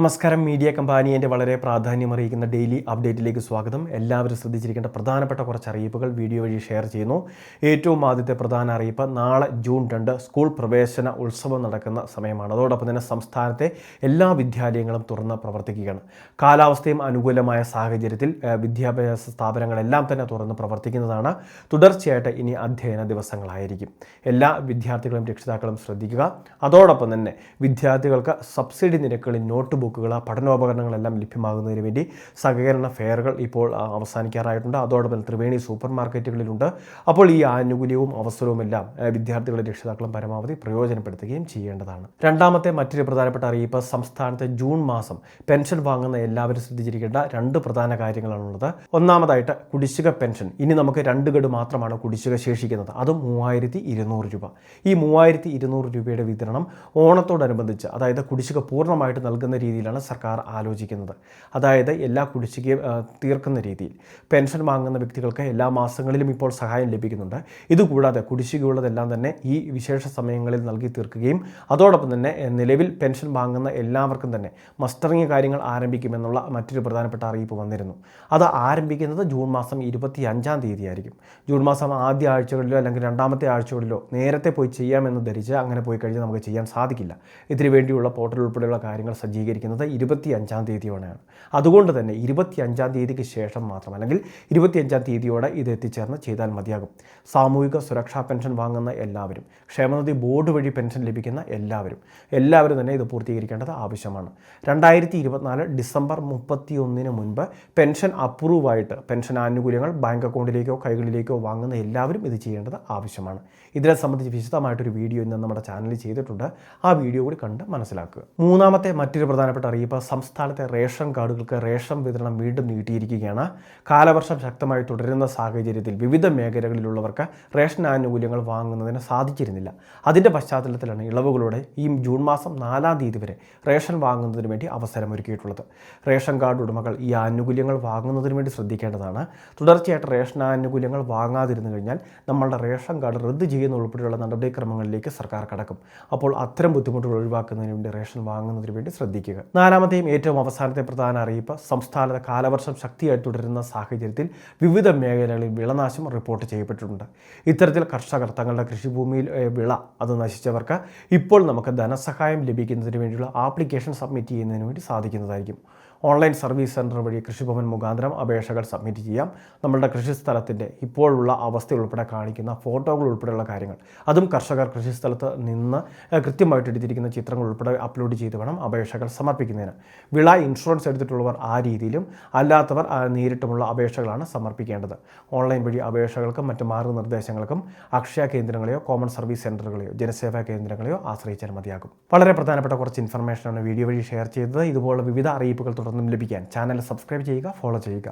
നമസ്കാരം. മീഡിയ കമ്പാനിയന്റെ വളരെ പ്രാധാന്യമറിയിക്കുന്ന ഡെയിലി അപ്ഡേറ്റിലേക്ക് സ്വാഗതം. എല്ലാവരും ശ്രദ്ധിച്ചിരിക്കേണ്ട പ്രധാനപ്പെട്ട കുറച്ച് അറിയിപ്പുകൾ വീഡിയോ വഴി ഷെയർ ചെയ്യുന്നു. ഏറ്റവും ആദ്യത്തെ പ്രധാന അറിയിപ്പ് നാളെ ജൂൺ രണ്ട് സ്കൂൾ പ്രവേശന ഉത്സവം നടക്കുന്ന സമയമാണ്. അതോടൊപ്പം തന്നെ സംസ്ഥാനത്തെ എല്ലാ വിദ്യാലയങ്ങളും തുറന്ന് പ്രവർത്തിക്കുകയാണ്. കാലാവസ്ഥയും അനുകൂലമായ സാഹചര്യത്തിൽ വിദ്യാഭ്യാസ സ്ഥാപനങ്ങളെല്ലാം തന്നെ തുറന്ന് പ്രവർത്തിക്കുന്നതാണ്. തുടർച്ചയായിട്ട് ഇനി അധ്യയന ദിവസങ്ങളായിരിക്കും. എല്ലാ വിദ്യാർത്ഥികളും രക്ഷിതാക്കളും ശ്രദ്ധിക്കുക. അതോടൊപ്പം തന്നെ വിദ്യാർത്ഥികൾക്ക് സബ്സിഡി നിരക്കുകളിൽ നോട്ട് ബുക്കുകൾ പഠനോപകരണങ്ങളെല്ലാം ലഭ്യമാകുന്നതിന് വേണ്ടി സഹകരണ ഫെയറുകൾ ഇപ്പോൾ അവസാനിക്കാറായിട്ടുണ്ട്. അതോടൊപ്പം ത്രിവേണി സൂപ്പർ മാർക്കറ്റുകളിലുണ്ട്. അപ്പോൾ ഈ ആനുകൂല്യവും അവസരവും എല്ലാം വിദ്യാർത്ഥികളും രക്ഷിതാക്കളും പരമാവധി പ്രയോജനപ്പെടുത്തുകയും ചെയ്യേണ്ടതാണ്. രണ്ടാമത്തെ മറ്റൊരു പ്രധാനപ്പെട്ട അറിയിപ്പ് സംസ്ഥാനത്തെ ജൂൺ മാസം പെൻഷൻ വാങ്ങുന്ന എല്ലാവരും ശ്രദ്ധിച്ചിരിക്കേണ്ട രണ്ട് പ്രധാന കാര്യങ്ങളാണുള്ളത്. ഒന്നാമതായിട്ട് കുടിശ്ശിക പെൻഷൻ. ഇനി നമുക്ക് രണ്ട് ഗഡു മാത്രമാണ് കുടിശ്ശിക ശേഷിക്കുന്നത്. അതും മൂവായിരത്തി ഇരുന്നൂറ് രൂപ. ഈ മൂവായിരത്തി ഇരുന്നൂറ് രൂപയുടെ വിതരണം ഓണത്തോടനുബന്ധിച്ച് അതായത് കുടിശ്ശിക പൂർണമായിട്ട് നൽകുന്ന രീതിയിലാണ് സർക്കാർ ആലോചിക്കുന്നത്. അതായത് എല്ലാ കുടിശ്ശികയും തീർക്കുന്ന രീതിയിൽ. പെൻഷൻ വാങ്ങുന്ന വ്യക്തികൾക്ക് എല്ലാ മാസങ്ങളിലും ഇപ്പോൾ സഹായം ലഭിക്കുന്നുണ്ട്. ഇതുകൂടാതെ കുടിശ്ശികയുള്ളതെല്ലാം തന്നെ ഈ വിശേഷ സമയങ്ങളിൽ നൽകി തീർക്കുകയും അതോടൊപ്പം തന്നെ നിലവിൽ പെൻഷൻ വാങ്ങുന്ന എല്ലാവർക്കും തന്നെ മസ്റ്ററിങ് കാര്യങ്ങൾ ആരംഭിക്കുമെന്നുള്ള മറ്റൊരു പ്രധാനപ്പെട്ട അറിയിപ്പ് വന്നിരുന്നു. അത് ആരംഭിക്കുന്നത് ജൂൺ മാസം ഇരുപത്തി അഞ്ചാം തീയതി ആയിരിക്കും ജൂൺ മാസം ആദ്യ ആഴ്ചകളിലോ അല്ലെങ്കിൽ രണ്ടാമത്തെ ആഴ്ചകളിലോ നേരത്തെ പോയി ചെയ്യാമെന്ന് ധരിച്ച് അങ്ങനെ പോയി കഴിഞ്ഞാൽ നമുക്ക് ചെയ്യാൻ സാധിക്കില്ല. ഇതിനു വേണ്ടിയുള്ള പോർട്ടൽ ഉൾപ്പെടെയുള്ള കാര്യങ്ങൾ സജ്ജീകരിക്കുന്നത് ഇരുപത്തി അഞ്ചാം തീയതിയോടെയാണ്. അതുകൊണ്ട് തന്നെ ഇരുപത്തി അഞ്ചാം തീയതിക്ക് ശേഷം മാത്രം അല്ലെങ്കിൽ ഇരുപത്തി അഞ്ചാം തീയതിയോടെ ഇത് എത്തിച്ചേർന്ന് ചെയ്താൽ മതിയാകും. സാമൂഹിക സുരക്ഷാ പെൻഷൻ വാങ്ങുന്ന എല്ലാവരും ക്ഷേമനിധി ബോർഡ് വഴി പെൻഷൻ ലഭിക്കുന്ന എല്ലാവരും എല്ലാവരും തന്നെ ഇത് പൂർത്തീകരിക്കേണ്ടത് ആവശ്യമാണ്. രണ്ടായിരത്തി ഇരുപത്തിനാല് ഡിസംബർ മുപ്പത്തി ഒന്നിന് മുൻപ് പെൻഷൻ അപ്രൂവായിട്ട് പെൻഷൻ ആനുകൂല്യങ്ങൾ ബാങ്ക് അക്കൗണ്ടിലേക്കോ കൈകളിലേക്കോ വാങ്ങുന്ന എല്ലാവരും ഇത് ചെയ്യേണ്ടത് ആവശ്യമാണ്. ഇതിനെ സംബന്ധിച്ച് വിശദമായിട്ടൊരു വീഡിയോ ഇന്ന് നമ്മുടെ ചാനലിൽ ചെയ്തിട്ടുണ്ട്. ആ വീഡിയോ കൂടി കണ്ട് മനസ്സിലാക്കുക. മൂന്നാമത്തെ മറ്റൊരു പ്രധാനപ്പെട്ട അറിയിപ്പ് സംസ്ഥാനത്തെ റേഷൻ കാർഡുകൾക്ക് റേഷൻ വിതരണം വീണ്ടും നീട്ടിയിരിക്കുകയാണ്. കാലവർഷം ശക്തമായി തുടരുന്ന സാഹചര്യത്തിൽ വിവിധ മേഖലകളിലുള്ളവർക്ക് റേഷൻ ആനുകൂല്യങ്ങൾ വാങ്ങുന്നതിന് സാധിച്ചിരുന്നില്ല. അതിന്റെ പശ്ചാത്തലത്തിലാണ് ഇളവുകളോടെ ഈ ജൂൺ മാസം നാലാം തീയതി വരെ റേഷൻ വാങ്ങുന്നതിന് വേണ്ടി അവസരമൊരുക്കിയിട്ടുള്ളത്. റേഷൻ കാർഡ് ഉടമകൾ ഈ ആനുകൂല്യങ്ങൾ വാങ്ങുന്നതിന് വേണ്ടി ശ്രദ്ധിക്കേണ്ടതാണ്. തുടർച്ചയായിട്ട് റേഷൻ ആനുകൂല്യങ്ങൾ വാങ്ങാതിരുന്നു കഴിഞ്ഞാൽ നമ്മളുടെ റേഷൻ കാർഡ് റദ്ദ് ചെയ്യുന്ന ഉൾപ്പെടെയുള്ള നടപടിക്രമങ്ങളിലേക്ക് സർക്കാർ കടക്കും. അപ്പോൾ അത്തരം ബുദ്ധിമുട്ടുകൾ ഒഴിവാക്കുന്നതിന് വേണ്ടി റേഷൻ വാങ്ങുന്നതിന് വേണ്ടി ശ്രദ്ധിക്കുക. നാലാമത്തെയും ഏറ്റവും അവസാനത്തെ പ്രധാന അറിയിപ്പ് സംസ്ഥാനത്ത് കാലവർഷം ശക്തിയായി തുടരുന്ന സാഹചര്യത്തിൽ വിവിധ മേഖലകളിൽ വിളനാശം റിപ്പോർട്ട് ചെയ്യപ്പെട്ടിട്ടുണ്ട്. ഇത്തരത്തിൽ കർഷകർ തങ്ങളുടെ കൃഷിഭൂമിയിൽ വിള അത് നശിച്ചവർക്ക് ഇപ്പോൾ നമുക്ക് ധനസഹായം ലഭിക്കുന്നതിന് വേണ്ടിയുള്ള ആപ്ലിക്കേഷൻ സബ്മിറ്റ് ചെയ്യുന്നതിന് വേണ്ടി സാധിക്കുന്നതായിരിക്കും. ഓൺലൈൻ സർവീസ് സെന്റർ വഴി കൃഷിഭവൻ മുഖാന്തരം അപേക്ഷകൾ സബ്മിറ്റ് ചെയ്യാം. നമ്മളുടെ കൃഷിസ്ഥലത്തിന്റെ ഇപ്പോഴുള്ള അവസ്ഥ ഉൾപ്പെടെ കാണിക്കുന്ന ഫോട്ടോകൾ ഉൾപ്പെടെയുള്ള കാര്യങ്ങൾ. അതും കർഷകർ കൃഷിസ്ഥലത്ത് നിന്ന് കൃത്യമായിട്ട് എടുത്തിരിക്കുന്ന ചിത്രങ്ങൾ ഉൾപ്പെടെ അപ്ലോഡ് ചെയ്ത് വേണം അപേക്ഷകൾ സമർപ്പിക്കുന്നതിന്. വിള ഇൻഷുറൻസ് എടുത്തിട്ടുള്ളവർ ആ രീതിയിലും അല്ലാത്തവർ നേരിട്ടുമുള്ള അപേക്ഷകളാണ് സമർപ്പിക്കേണ്ടത്. ഓൺലൈൻ വഴി അപേക്ഷകൾക്കും മറ്റ് മാർഗനിർദ്ദേശങ്ങൾക്കും അക്ഷയ കേന്ദ്രങ്ങളെയോ കോമൺ സർവീസ് സെന്ററുകളെയോ ജനസേവാ കേന്ദ്രങ്ങളെയോ ആശ്രയിച്ചാൽ മതിയാകും. വളരെ പ്രധാനപ്പെട്ട കുറച്ച് ഇൻഫർമേഷനാണ് വീഡിയോ വഴി ഷെയർ ചെയ്തത്. ഇതുപോലുള്ള വിവിധ അറിയിപ്പുകൾ തുടർന്നും ലഭിക്കാൻ ചാനൽ സബ്സ്ക്രൈബ് ചെയ്യുക ഫോളോ ചെയ്യുക.